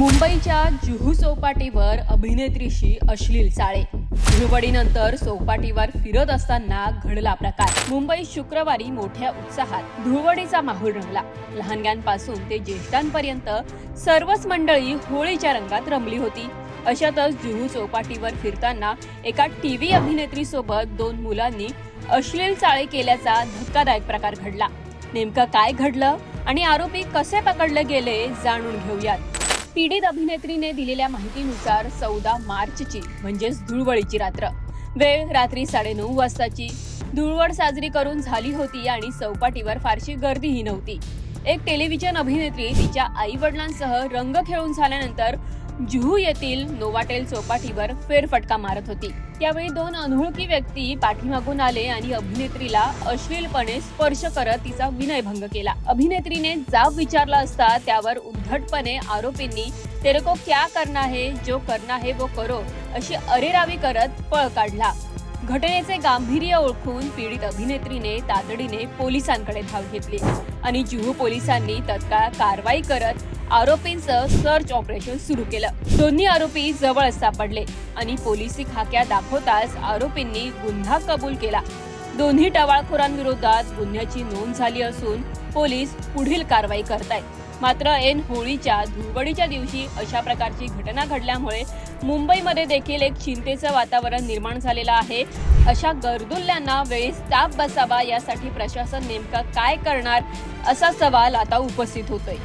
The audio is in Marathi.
मुंबईच्या जुहू चौपाटीवर अभिनेत्रीशी अश्लील चाळे. धुळवडीनंतर चौपाटीवर फिरत असताना घडला प्रकार. मुंबईत शुक्रवारी मोठ्या उत्साहात धुळवडीचा माहोल रंगला. लहानग्यांपासून ते ज्येष्ठांपर्यंत सर्वच मंडळी होळीच्या रंगात रमली होती. अशातच जुहू चौपाटीवर फिरताना एका टीव्ही अभिनेत्रीसोबत दोन मुलांनी अश्लील चाळे केल्याचा धक्कादायक प्रकार घडला. नेमकं काय घडलं आणि आरोपी कसे पकडले गेले जाणून घेऊयात. पीडित अभिनेत्रीने दिलेल्या माहितीनुसार चौदा मार्चची म्हणजेच धुळवळीची रात्र. वेळ रात्री साडेनऊ वाजताची. धुळवड साजरी करून झाली होती आणि चौपाटीवर फारशी गर्दीही नव्हती. एक टेलिव्हिजन अभिनेत्री तिच्या आई वडिलांसह रंग खेळून झाल्यानंतर जुहू येथील नोवाटेल चौपाटीवर फेरफटका मारत होती. त्यावेळी दोन अनोळखी व्यक्ती पाठीमागून आले आणि अभिनेत्रीला अश्लीलपणे स्पर्श करत तिचा विनयभंग केला. अभिनेत्रीने जाब विचारला असता त्यावर उद्धटपणे आरोपींनी तेरे को क्या करना है? जो करना है वो करो अशी अरेरावी करत पळ काढला. घटनेचे गांभीर्य ओळखून पीडित अभिनेत्रीने तातडीने पोलिसांकडे धाव घेतली आणि जुहू पोलिसांनी तत्काळ कारवाई करत आरोपींचं सर्च ऑपरेशन सुरू केलं. दोन्ही आरोपी जवळ सापडले आणि पोलिसी खाक्या दाखवताच आरोपींनी गुन्हा कबूल केला. दोन्ही टवाळखोरांविरोधात गुन्ह्याची नोंद झाली असून पोलीस पुढील कारवाई करतायत. मात्र ऐन होळीच्या धुळवडीच्या दिवशी अशा प्रकारची घटना घडल्यामुळे मुंबईमध्ये देखील एक चिंतेचं वातावरण निर्माण झालेलं आहे. अशा गर्दुल्ल्यांना वेळेस ताप बसावा यासाठी प्रशासन नेमकं काय करणार असा सवाल आता उपस्थित होतोय.